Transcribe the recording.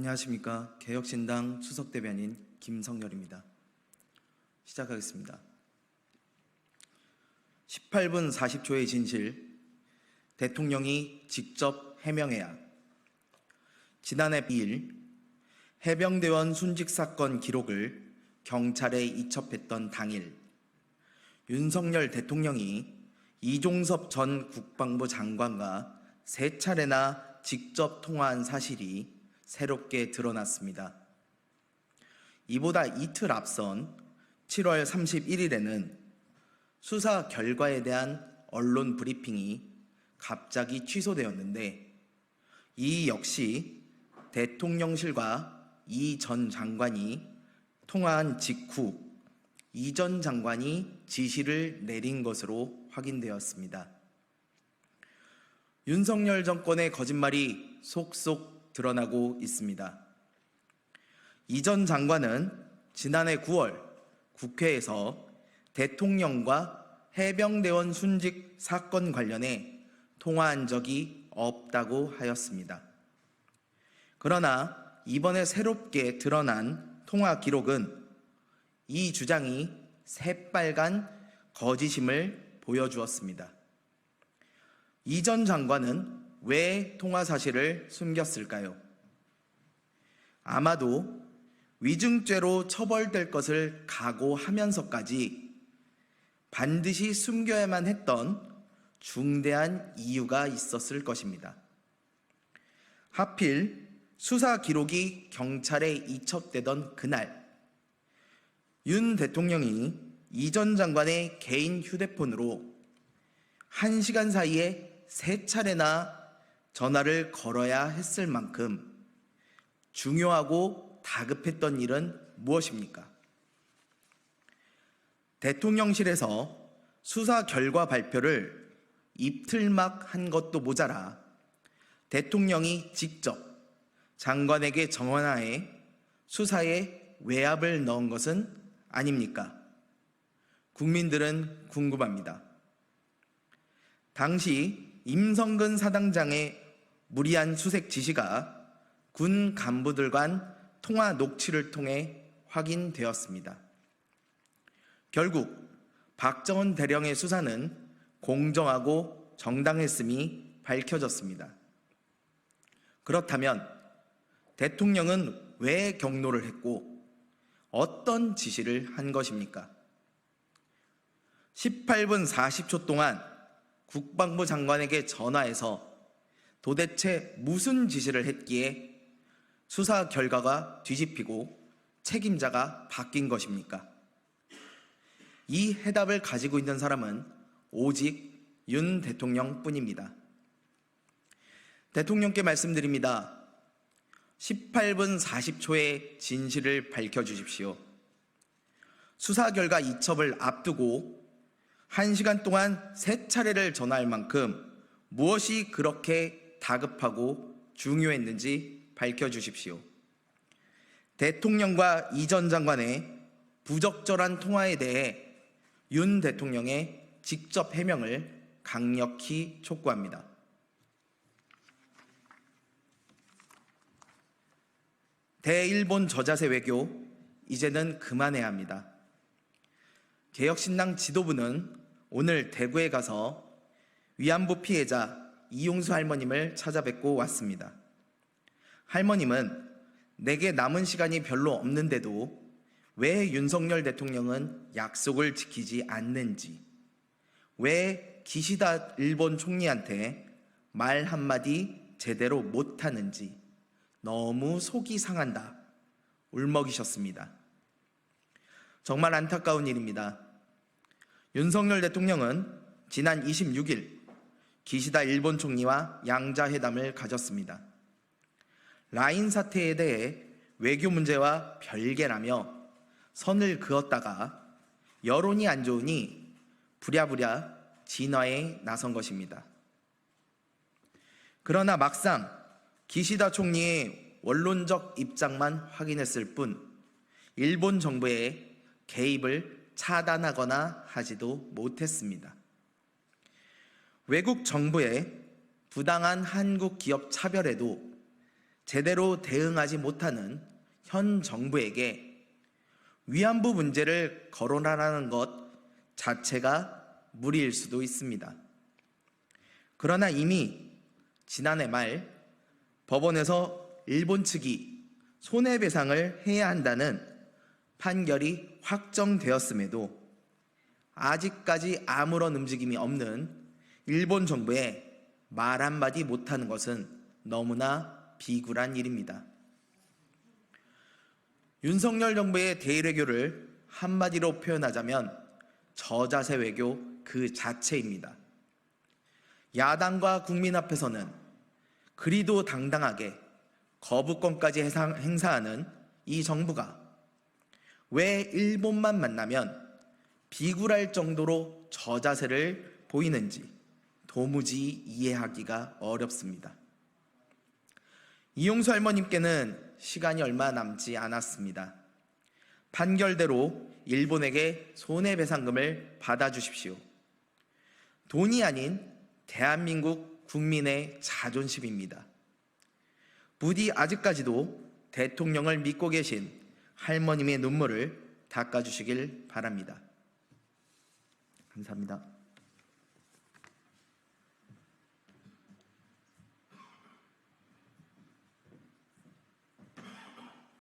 안녕하십니까. 개혁신당 수석대변인 김성열입니다. 시작하겠습니다. 18분 40초의 진실. 대통령이 직접 해명해야. 지난해 2일 해병대원 순직 사건 기록을 경찰에 이첩했던 당일 윤석열 대통령이 이종섭 전 국방부 장관과 세 차례나 직접 통화한 사실이 새롭게 드러났습니다. 이보다 이틀 앞선 7월 31일에는 수사 결과에 대한 언론 브리핑이 갑자기 취소되었는데 이 역시 대통령실과 이 전 장관이 통화한 직후 이 전 장관이 지시를 내린 것으로 확인되었습니다. 윤석열 정권의 거짓말이 속속 드러나고 있습니다. 이전 장관은 지난해 9월 국회에서 대통령과 해병대원 순직 사건 관련해 통화한 적이 없다고 하였습니다. 그러나 이번에 새롭게 드러난 통화 기록은 이 주장이 새빨간 거짓임을 보여주었습니다. 이전 장관은 왜 통화 사실을 숨겼을까요? 아마도 위증죄로 처벌될 것을 각오하면서까지 반드시 숨겨야만 했던 중대한 이유가 있었을 것입니다. 하필 수사 기록이 경찰에 이첩되던 그날, 윤 대통령이 이 전 장관의 개인 휴대폰으로 한 시간 사이에 세 차례나 전화를 걸어야 했을 만큼 중요하고 다급했던 일은 무엇입니까? 대통령실에서 수사 결과 발표를 이틀막 한 것도 모자라 대통령이 직접 장관에게 정원하에 수사에 외압을 넣은 것은 아닙니까? 국민들은 궁금합니다. 당시 임성근 사당장의 무리한 수색 지시가 군 간부들 간 통화 녹취를 통해 확인되었습니다. 결국 박정원 대령의 수사는 공정하고 정당했음이 밝혀졌습니다. 그렇다면 대통령은 왜 경로를 했고 어떤 지시를 한 것입니까? 18분 40초 동안 국방부 장관에게 전화해서 도대체 무슨 지시를 했기에 수사 결과가 뒤집히고 책임자가 바뀐 것입니까? 이 해답을 가지고 있는 사람은 오직 윤 대통령 뿐입니다. 대통령께 말씀드립니다. 18분 40초의 진실을 밝혀주십시오. 수사 결과 이첩을 앞두고 1시간 동안 세 차례를 전화할 만큼 무엇이 그렇게 다급하고 중요했는지 밝혀주십시오. 대통령과 이 전 장관의 부적절한 통화에 대해 윤 대통령의 직접 해명을 강력히 촉구합니다. 대일본 저자세 외교 이제는 그만해야 합니다. 개혁신당 지도부는 오늘 대구에 가서 위안부 피해자 이용수 할머님을 찾아뵙고 왔습니다. 할머님은 내게 남은 시간이 별로 없는데도 왜 윤석열 대통령은 약속을 지키지 않는지, 왜 기시다 일본 총리한테 말 한마디 제대로 못하는지 너무 속이 상한다. 울먹이셨습니다. 정말 안타까운 일입니다. 윤석열 대통령은 지난 26일 기시다 일본 총리와 양자 회담을 가졌습니다. 라인 사태에 대해 외교 문제와 별개라며 선을 그었다가 여론이 안 좋으니 부랴부랴 진화에 나선 것입니다. 그러나 막상 기시다 총리의 원론적 입장만 확인했을 뿐 일본 정부의 개입을 차단하거나 하지도 못했습니다. 외국 정부의 부당한 한국 기업 차별에도 제대로 대응하지 못하는 현 정부에게 위안부 문제를 거론하라는 것 자체가 무리일 수도 있습니다. 그러나 이미 지난해 말 법원에서 일본 측이 손해배상을 해야 한다는 판결이 확정되었음에도 아직까지 아무런 움직임이 없는 일본 정부에 말 한마디 못하는 것은 너무나 비굴한 일입니다. 윤석열 정부의 대외교를 한마디로 표현하자면 저자세 외교 그 자체입니다. 야당과 국민 앞에서는 그리도 당당하게 거부권까지 행사하는 이 정부가 왜 일본만 만나면 비굴할 정도로 저자세를 보이는지 도무지 이해하기가 어렵습니다. 이용수 할머님께는 시간이 얼마 남지 않았습니다. 판결대로 일본에게 손해배상금을 받아주십시오. 돈이 아닌 대한민국 국민의 자존심입니다. 부디 아직까지도 대통령을 믿고 계신 할머님의 눈물을 닦아주시길 바랍니다. 감사합니다.